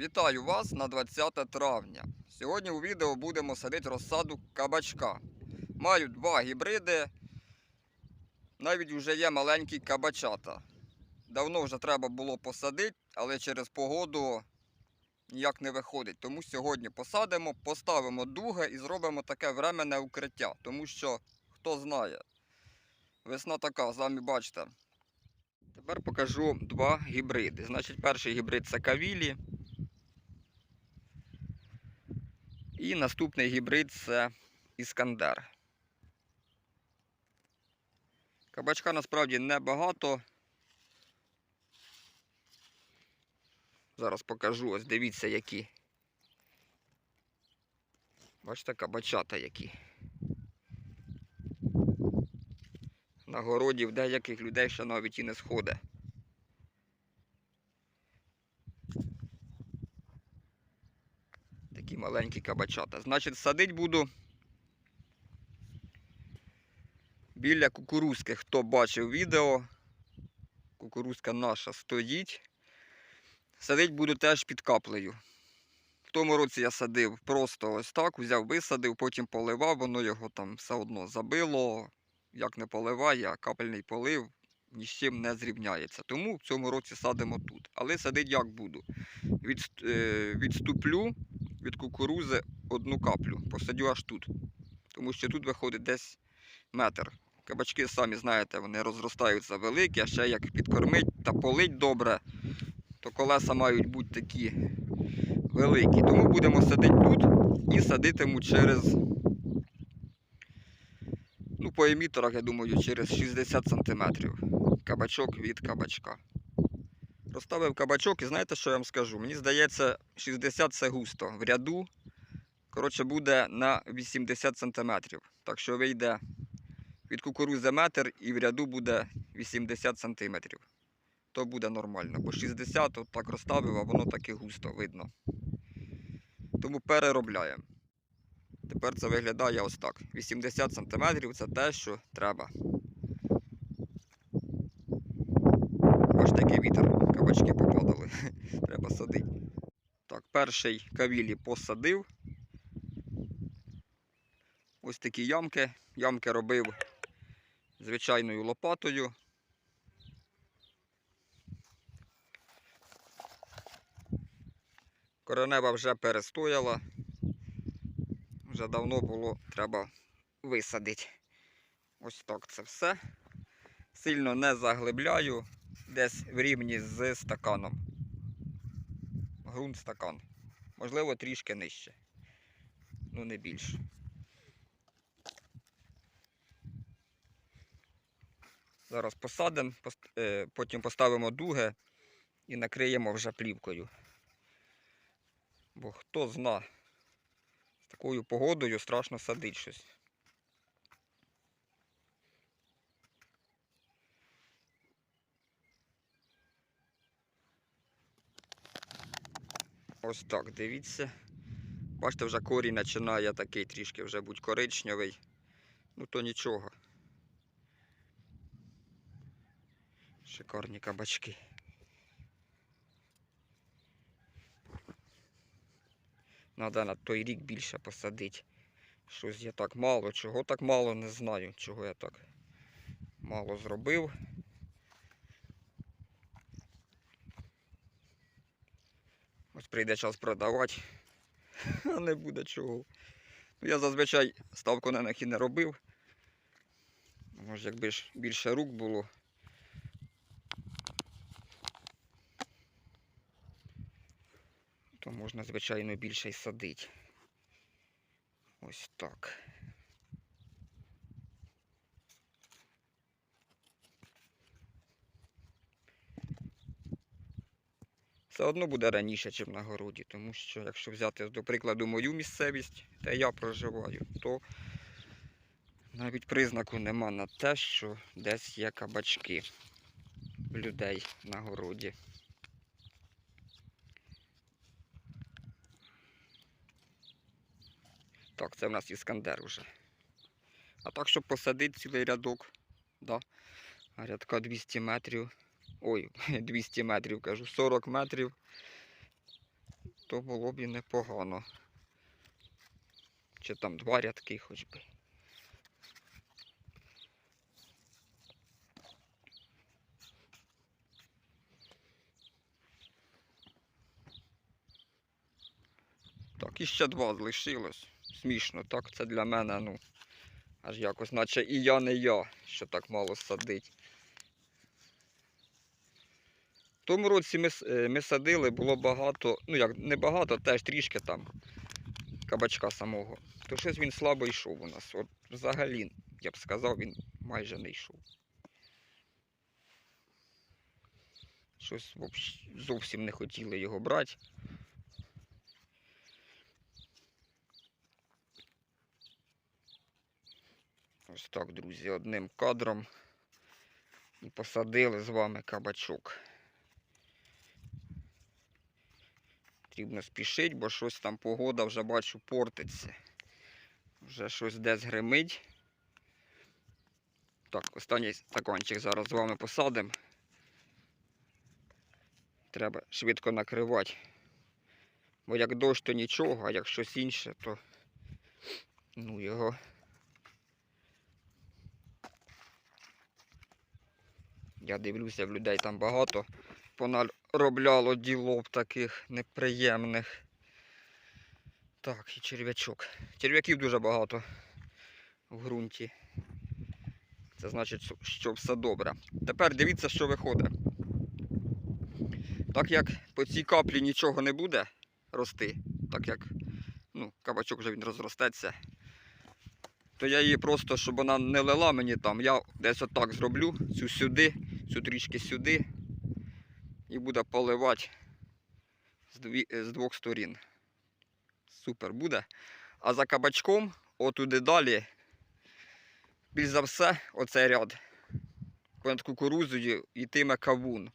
Вітаю вас на 20 травня. Сьогодні у відео будемо садити розсаду кабачка. Маю два гібриди. Навіть вже є маленькі кабачата. Давно вже треба було посадити, але через погоду ніяк не виходить. Тому сьогодні посадимо, поставимо дуги і зробимо таке временне укриття. Тому що, хто знає, весна така, самі бачите. Тепер покажу два гібриди. Значить, перший гібрид це кавілі. І наступний гібрид це Іскандер. Кабачка насправді небагато. Зараз покажу, ось дивіться які. Бачите, кабачата які. На городі в деяких людей ще навіть і не сходить. Такі маленькі кабачата. Значить, садить буду біля кукурузки. Хто бачив відео, кукурузка наша стоїть. Садить буду теж під каплею. В тому році я садив просто ось так, взяв, висадив, потім поливав, воно його там все одно забило. Як не поливає, а капельний полив ні з чим не зрівняється. Тому в цьому році садимо тут. Але садить як буду. Е, відступлю від кукурузи одну каплю. Посадю аж тут. Тому що тут виходить десь метр. Кабачки, самі знаєте, вони розростаються великі, а ще як підкормить та полить добре, то колеса мають бути такі великі. Тому будемо садити тут і садитиму через, ну, по еміторах, я думаю, через 60 см. Кабачок від кабачка. Розставив кабачок і знаєте, що я вам скажу? Мені здається, 60 це густо. В ряду, коротше, буде на 80 см. Так що вийде від кукурузи метр і в ряду буде 80 см. То буде нормально, бо 60 от так розставив, а воно таки густо видно. Тому переробляємо. Тепер це виглядає ось так. 80 см це те, що треба. Такий вітер, кабачки попадали. Треба садити. Так, перший кавілі посадив. Ось такі ямки. Ямки робив звичайною лопатою. Коренева вже перестояла. Вже давно було треба висадити. Ось так це все. Сильно не заглибляю, десь в рівні з стаканом. Грунт стакан. Можливо, трішки нижче. Ну не більше. Зараз посадимо, е, потім поставимо дуги і накриємо вже плівкою. Бо хто зна, з такою погодою страшно садить щось. Ось так, дивіться. Бачите, вже корінь починає такий трішки вже будь коричневий. Ну то нічого. Шикарні кабачки. Надо на той рік більше посадити. Щось я так мало. Чого так мало, не знаю. Чого я так мало зробив. Ось прийде час продавати, а не буде чого. Ну, я зазвичай ставку на них і не робив. Може, якби ж більше рук було. То можна, звичайно, більше й садити. Ось так. Все одно буде раніше, ніж на городі, тому що якщо взяти, до прикладу, мою місцевість, де я проживаю, то навіть признаку нема на те, що десь є кабачки людей на городі. Так, це в нас іскандер уже. А так, щоб посадити цілий рядок, да, рядка 200 метрів. Ой, 200 метрів кажу, 40 метрів. то було б і непогано. Чи там два рядки хоч би. Так, і ще два лишилось. Смішно, так? Це для мене, ну, аж якось, наче і я не я, що так мало садить. В тому році ми, е, ми садили, було багато, ну як не багато, теж трішки там кабачка самого. То щось він слабо йшов у нас. От взагалі, я б сказав, він майже не йшов. Щось зовсім не хотіли його брати. Ось так, друзі, одним кадром і посадили з вами кабачок. Потрібно спішити, бо щось там погода вже бачу портиться. Вже щось десь гримить. Так, останній стаканчик зараз з вами посадимо. Треба швидко накривати. Бо як дощ, то нічого, а як щось інше, то ну його. Я дивлюся, в людей там багато понаробляло ділов таких неприємних. Так, і черв'ячок. Черв'яків дуже багато в ґрунті. Це значить, що все добре. Тепер дивіться, що виходить. Так як по цій каплі нічого не буде рости, так як ну, кабачок вже він розростеться, то я її просто, щоб вона не лила мені там, я десь отак зроблю, цю сюди, цю трішки сюди, і буде поливати з, дві, е, з двох сторін. Супер буде. А за кабачком, отуди далі, більш за все, оцей ряд понад кукурузою йтиме кавун.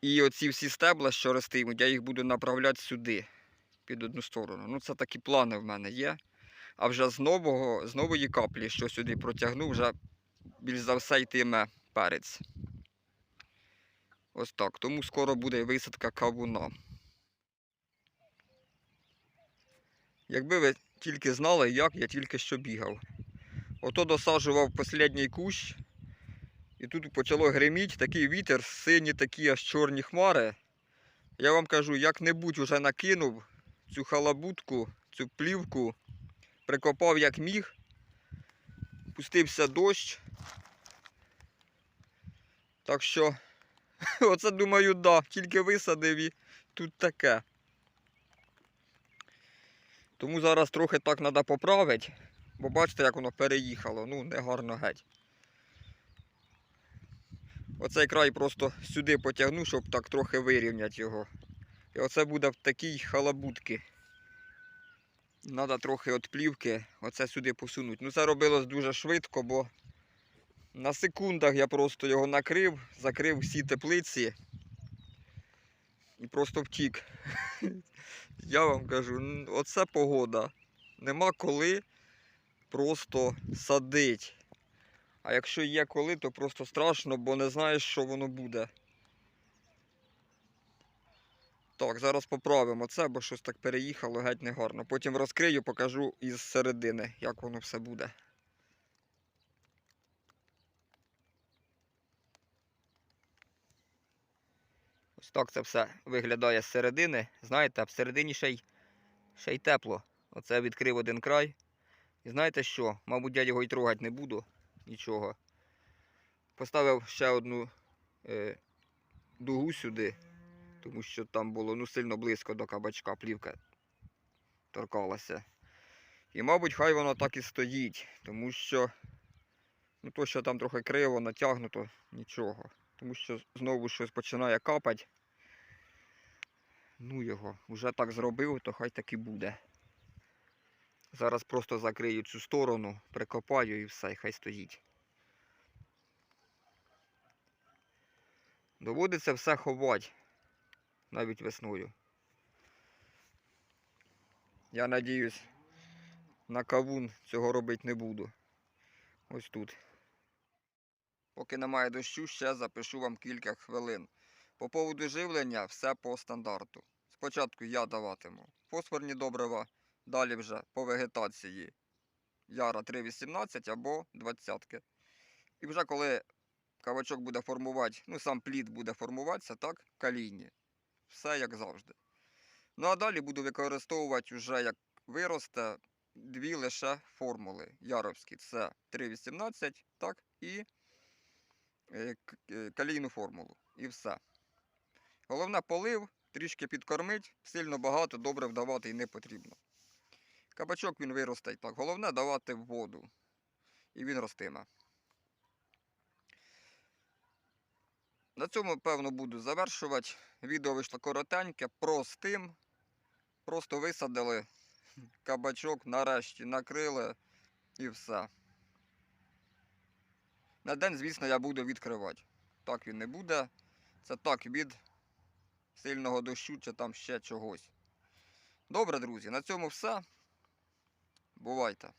І оці всі стебла, що ростимуть, я їх буду направляти сюди, під одну сторону. Ну, це такі плани в мене є. А вже з нового, з нової каплі, що сюди протягну, вже більш за все йтиме перець. Ось так. Тому скоро буде висадка кавуна. Якби ви тільки знали, як я тільки що бігав. Ото досаджував останній кущ, і тут почало гриміть, такий вітер, сині такі аж чорні хмари. Я вам кажу, як-небудь уже накинув цю халабутку, цю плівку, прикопав як міг, пустився дощ. Так що, оце думаю, да, тільки висадив і тут таке. Тому зараз трохи так треба поправити, бо бачите, як воно переїхало, ну не гарно геть. Оцей край просто сюди потягну, щоб так трохи вирівняти його. І оце буде в такій халабутки. Треба трохи от плівки оце сюди посунути. Ну це робилось дуже швидко, бо на секундах я просто його накрив, закрив всі теплиці і просто втік. Я вам кажу, оце погода. Нема коли просто садить. А якщо є коли, то просто страшно, бо не знаєш, що воно буде. Так, зараз поправимо це, бо щось так переїхало геть негарно. Потім розкрию, покажу із середини, як воно все буде. Так це все виглядає з середини. Знаєте, а всередині ще й, ще й тепло. Оце відкрив один край. І знаєте що? Мабуть, я його й трогати не буду. Нічого. Поставив ще одну е, дугу сюди, тому що там було ну, сильно близько до кабачка, плівка торкалася. І, мабуть, хай воно так і стоїть, тому що ну, то, що там трохи криво, натягнуто, нічого. Тому що знову щось починає капати. Ну його, вже так зробив, то хай так і буде. Зараз просто закрию цю сторону, прикопаю і все, хай стоїть. Доводиться все ховати, навіть весною. Я надіюсь, на кавун цього робити не буду. Ось тут. Поки немає дощу, ще запишу вам кілька хвилин. По поводу живлення все по стандарту. Спочатку я даватиму фосфорні добрива, далі вже по вегетації яра 3,18 або 20. І вже коли кавачок буде формувати, ну сам плід буде формуватися, так, калійні. Все як завжди. Ну а далі буду використовувати вже як виросте дві лише формули яровські. Це 3,18, так, і е, е, калійну формулу. І все. Головне полив, трішки підкормить, сильно багато, добре вдавати і не потрібно. Кабачок він виросте і так. Головне давати воду. І він ростиме. На цьому, певно, буду завершувати. Відео вийшло коротеньке, простим. Просто висадили кабачок, нарешті накрили і все. На день, звісно, я буду відкривати. Так він не буде. Це так від сильного дощу чи там ще чогось. Добре, друзі, на цьому все. Бувайте.